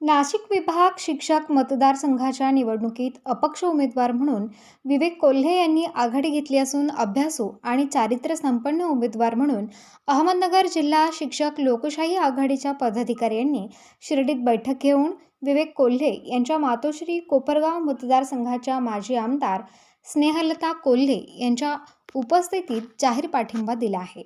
नाशिक विभाग शिक्षक मतदारसंघाच्या निवडणुकीत अपक्ष उमेदवार म्हणून विवेक कोल्हे यांनी आघाडी घेतली असून अभ्यासू आणि चारित्र्य संपन्न उमेदवार म्हणून अहमदनगर जिल्हा शिक्षक लोकशाही आघाडीच्या पदाधिकाऱ्यांनी शिर्डीत बैठक घेऊन विवेक कोल्हे यांच्या मातोश्री कोपरगाव मतदारसंघाच्या माजी आमदार स्नेहलता कोल्हे यांच्या उपस्थितीत जाहीर पाठिंबा दिला आहे.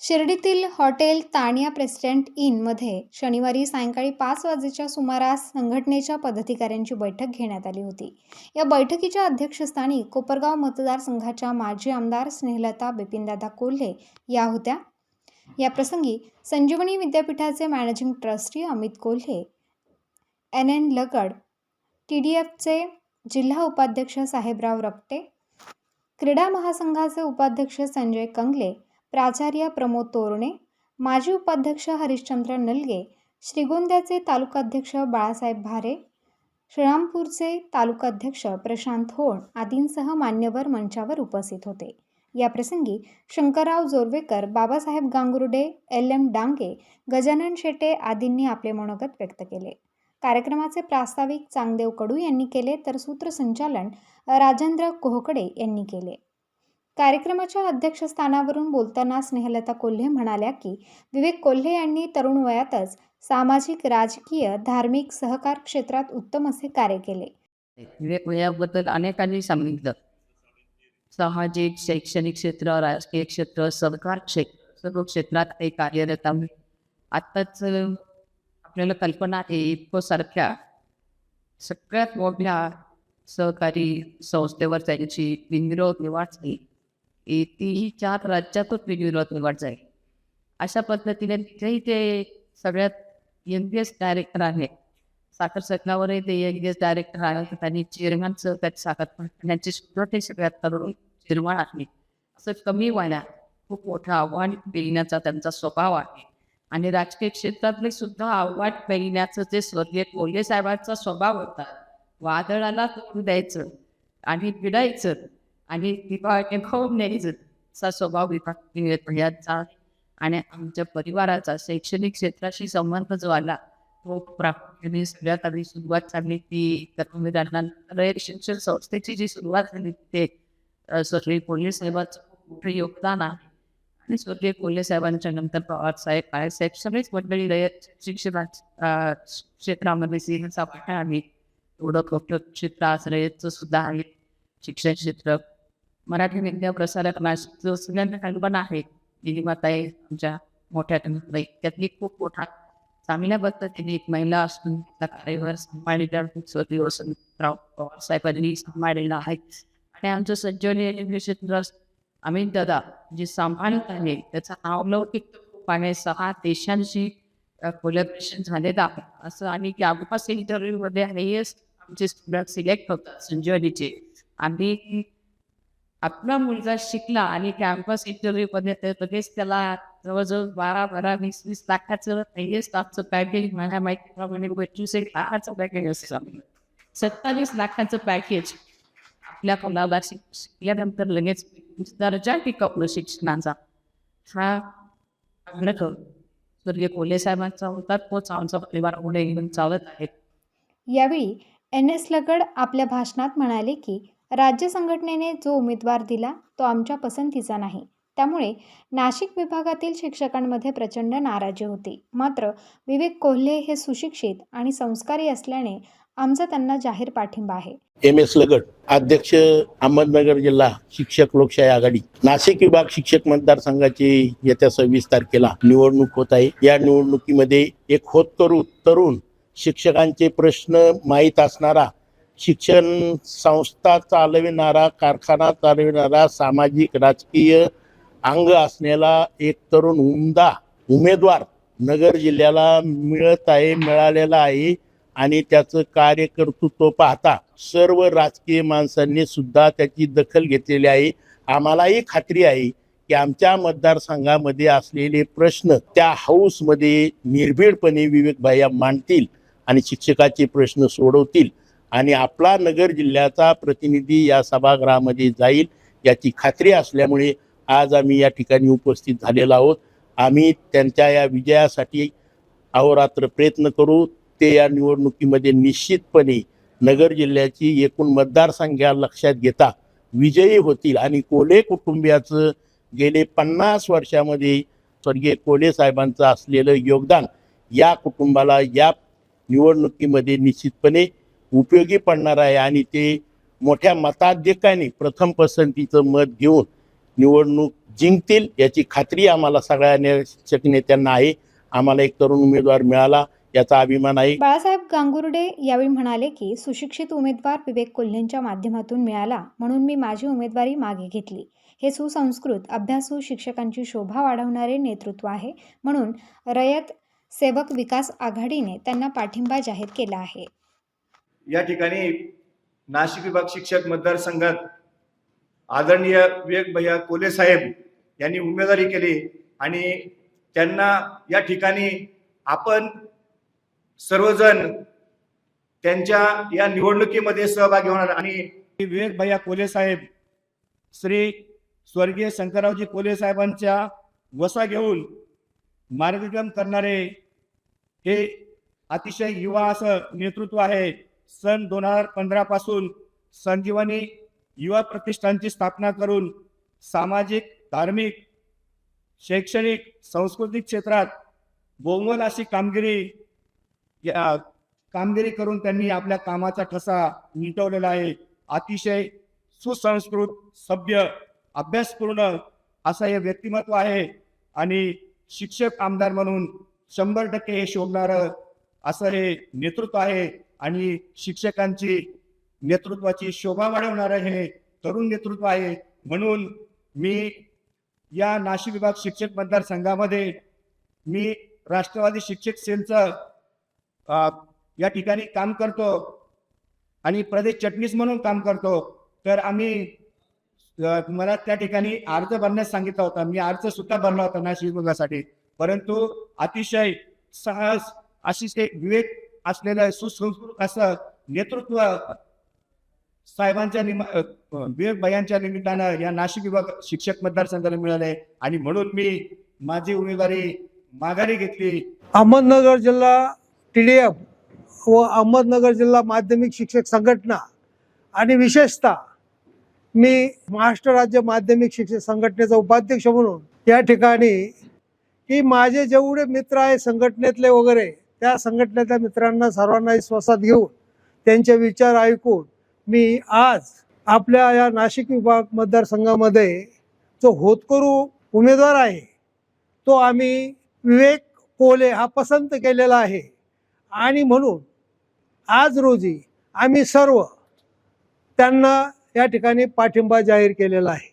शिर्डीतील हॉटेल तानिया प्रेसिडेंट इनमध्ये शनिवारी सायंकाळी पाच वाजेच्या सुमारास संघटनेच्या पदाधिकाऱ्यांची बैठक घेण्यात आली होती. या बैठकीच्या अध्यक्षस्थानी कोपरगाव मतदारसंघाच्या माजी आमदार स्नेहलता बिपिनदादा कोल्हे या होत्या. या प्रसंगी संजीवनी विद्यापीठाचे managing trustee Amit Kolhe N N Lagad T D एफचे जिल्हा उपाध्यक्ष साहेबराव रपटे क्रीडा महासंघाचे उपाध्यक्ष संजय कंगले प्राचार्य प्रमोद तोरणे माजी उपाध्यक्ष हरिश्चंद्र नलगे श्रीगोंद्याचे तालुकाध्यक्ष बाळासाहेब भारे श्रीरामपूरचे तालुकाध्यक्ष प्रशांत होण आदींसह मान्यवर मंचावर उपस्थित होते. याप्रसंगी शंकरराव जोरवेकर बाबासाहेब गांगुर्डे एल एम डांगे गजानन शेटे आदींनी आपले मनोगत व्यक्त केले. कार्यक्रमाचे प्रास्ताविक चांगदेव कडू यांनी केले तर सूत्रसंचालन राजेंद्र कोहकडे यांनी केले. कार्यक्रमाच्या अध्यक्षस्थानावरून बोलताना स्नेहलता कोल्हे म्हणाल्या की विवेक कोल्हे यांनी तरुण वयातच सामाजिक राजकीय धार्मिक सहकार क्षेत्रात उत्तम असे कार्य केले. विवेक वयाबद्दल अनेकांनी सांगितलं. सामाजिक शैक्षणिक क्षेत्र राजकीय क्षेत्र सहकार क्षेत्र सर्व क्षेत्रात ते कार्यरत आहे. आत्ताच आपल्याला कल्पना आहे इतकं सारख्या सगळ्यात मोठ्या सहकारी संस्थेवर त्यांची बिनविरोध निवाड झाली. तीही चार राज्यातच बिनविरोध निवडचं आहे. अशा पद्धतीने तिथेही ते सगळ्यात यंगेस्ट डायरेक्टर आहे. साखर सगळ्यावरही ते यंगेस्ट डायरेक्टर आहे. त्यांनी चेअरमॅनचं त्यात साखर त्यांचे सुद्धा ते सगळ्यात तरुण निर्माण आहे. असं कमी व्हायला खूप मोठं आव्हान पेलण्याचा त्यांचा स्वभाव आहे. आणि राजकीय क्षेत्रातले सुद्धा आव्हान पेलण्याचं जे स्वर्गीय कोल्हे साहेबांचा स्वभाव होता वादळाला तोंड द्यायचं आणि भिडायचं आणि विभागाने खूप नेहमीचा असा स्वभाव विभाग यांचा आणि आमच्या परिवाराचा शैक्षणिक क्षेत्राशी संबंध जो आला तो प्रामुख्याने सगळ्यात आधी सुरुवात झाली ती कर्मवीरांना रयत शिक्षण संस्थेची जी सुरुवात झाली ते स्वर्गीय कोल्हे साहेबांचं खूप मोठं योगदान आहे. आणि स्वर्गीय कोल्हे साहेबांच्या नंतर पवार साहेब काय साहेब सगळेच मंडळी रयत शिक्षणा क्षेत्रामध्ये सिंहचा वाटा आहे. एवढं मोठं क्षेत्र आज रयतचं सुद्धा आहे. शिक्षण क्षेत्र मराठी विद्या प्रसारक नाशिकचं सगळ्यांना कल्पना आहे दिलीमाताई आमच्या मोठ्या त्यातली खूप मोठा चांगल्या पद्धतीने एक महिला असून त्या कार्यभार सांभाळलेल्या स्वर्गीय वसंतराव पवार साहेबांनी सांभाळलेला आहे. आणि आमचं संजीवनी ट्रस्ट अमित दादा जे सांभाळत आहे त्याचा अवलौकिक खूप आहे सहा देशांशी कोलॅबरेशन झालेलं आहे. असं आणि कॅम्पस इंटरव्ह्यूमध्ये हेच आमचे स्टुडंट सिलेक्ट होतात संजीवनीचे आम्ही आपला मुलगा शिकला आणि कॅम्पस इंटरव्ह्यूमध्ये ते लगेच त्याला जवळजवळ बारा बारा वीस वीस लाखाचं पहिलेच स्टाफचं पॅकेज माझ्या माहितीप्रमाणे पंचवीस एक लाखाचं पॅकेज असतं. सत्तावीस लाखाचं पॅकेज आपल्या मुलाला शिकल्यानंतर लगेच दर्जा टिकवलं शिक्षणाचा. हा आग्रह स्वर्गीय कोल्हे साहेबांचा होता तोच आमचा परिवार पुढे घेऊन चालत आहे. यावेळी एन एस लगड आपल्या भाषणात म्हणाले की राज्य संघटनेने जो उमेदवार दिला तो आमच्या पसंतीचा नाही. त्यामुळे नाशिक विभागातील शिक्षकांमध्ये प्रचंड नाराजी होती. मात्र विवेक कोल्हे हे सुशिक्षित आणि संस्कारी असल्याने आमचा त्यांना जाहीर पाठिंबा आहे. एम एस लगट अध्यक्ष अहमदनगर जिल्हा शिक्षक लोकशाही आघाडी. नाशिक विभाग शिक्षक मतदारसंघाची येत्या सव्वीस तारखेला निवडणूक होत आहे. या निवडणुकीमध्ये एक होतकरू तरुण शिक्षकांचे प्रश्न माहीत असणारा शिक्षण संस्था चालविणारा कारखाना चालविणारा सामाजिक राजकीय अंग असलेला एक तरुण उमदा उमेदवार नगर जिल्ह्याला मिळत आहे मिळालेला आहे आणि त्याचं कार्यकर्तृत्व पाहता सर्व राजकीय माणसांनी सुद्धा त्याची दखल घेतलेली आहे. आम्हालाही खात्री आहे की आमच्या मतदारसंघामध्ये असलेले प्रश्न त्या हाऊसमध्ये निर्भीडपणे विवेक मांडतील आणि शिक्षकाचे प्रश्न सोडवतील. आणि आपला नगर जिल्ह्याचा प्रतिनिधी या सभागृहामध्ये जाईल याची खात्री असल्यामुळे आज आम्ही या ठिकाणी उपस्थित झालेलो आहोत. आम्ही त्यांच्या या विजयासाठी अहोरात्र प्रयत्न करू. ते या निवडणुकीमध्ये निश्चितपणे नगर जिल्ह्याची एकूण मतदारसंख्या लक्षात घेता विजयी होतील. आणि कोले कुटुंबियाचं गेले पन्नास वर्षामध्ये स्वर्गीय कोले साहेबांचं असलेलं योगदान या कुटुंबाला या निवडणुकीमध्ये निश्चितपणे उपयोगी पडणार आहे आणि ते मोठ्या मताधिकाने प्रथम पसंतीचं मत घेऊन निवडणूक जिंकतील याची खात्री आम्हाला सगळ्या निरीक्षक नेत्यांना आहे. आम्हाला एक तरुण उमेदवार मिळाला याचा अभिमान आहे. बाळासाहेब गांगुर्डे यावेळी म्हणाले की सुशिक्षित उमेदवार विवेक कोल्हेंच्या माध्यमातून मिळाला म्हणून मी माझी उमेदवारी मागे घेतली. हे सुसंस्कृत अभ्यासू शिक्षकांची शोभा वाढवणारे नेतृत्व आहे म्हणून रयत सेवक विकास आघाडीने त्यांना पाठिंबा जाहीर केला आहे. या ठिकाणी नाशिक विभाग शिक्षक मतदारसंघात आदरणीय विवेक भैया कोले साहेब यांनी उमेदवारी केली आणि त्यांना या ठिकाणी आपण सर्वजण त्यांच्या या निवडणुकीमध्ये सहभागी होणार आणि विवेक भैया कोले साहेब श्री स्वर्गीय शंकररावजी कोले साहेबांच्या वसा घेऊन मार्गक्रम करणारे हे अतिशय युवा असं नेतृत्व आहे. सन दोन हजार पंधरा पासून संजीवनी युवा प्रतिष्ठानची स्थापना करून सामाजिक धार्मिक शैक्षणिक सांस्कृतिक क्षेत्रात बोंगल अशी कामगिरी या कामगिरी करून त्यांनी आपल्या कामाचा ठसा मिटवलेला आहे. अतिशय सुसंस्कृत सभ्य अभ्यासपूर्ण असं हे व्यक्तिमत्व आहे आणि शिक्षक आमदार म्हणून शंभर टक्के हे शोभणारं असं हे नेतृत्व आहे. आणि शिक्षकांची नेतृत्वाची शोभा वाढवणारं हे तरुण नेतृत्व आहे. म्हणून मी या नाशिक विभाग शिक्षक मतदारसंघामध्ये मी राष्ट्रवादी शिक्षक सेलचं या ठिकाणी काम करतो आणि प्रदेश चटणीस म्हणून काम करतो. तर आम्ही मला त्या ठिकाणी अर्ज भरण्यास सांगितला होता. मी अर्ज सुद्धा भरला होता नाशिक विभागासाठी. परंतु अतिशय साहस अशी विवेक असलेलं सुसंस्कृत असं नेतृत्व साहेबांच्या निम अ, विवेक भयांच्या निमित्तानं या नाशिक विभाग शिक्षक मतदारसंघाला मिळाले आणि म्हणून मी माझी उमेदवारी माघारी घेतली. अहमदनगर जिल्हा टी डी एफ व अहमदनगर जिल्हा माध्यमिक शिक्षक संघटना. आणि विशेषतः मी महाराष्ट्र राज्य माध्यमिक शिक्षक संघटनेचा उपाध्यक्ष म्हणून या ठिकाणी की माझे जेवढे मित्र आहे संघटनेतले वगैरे त्या संघटनेच्या मित्रांना सर्वांना विश्वासात घेऊन त्यांचे विचार ऐकून मी आज आपल्या या नाशिक विभाग मतदारसंघामध्ये जो होतकरू उमेदवार आहे तो आम्ही विवेक कोले हा पसंत केलेला आहे. आणि म्हणून आज रोजी आम्ही सर्व त्यांना या ठिकाणी पाठिंबा जाहीर केलेला आहे.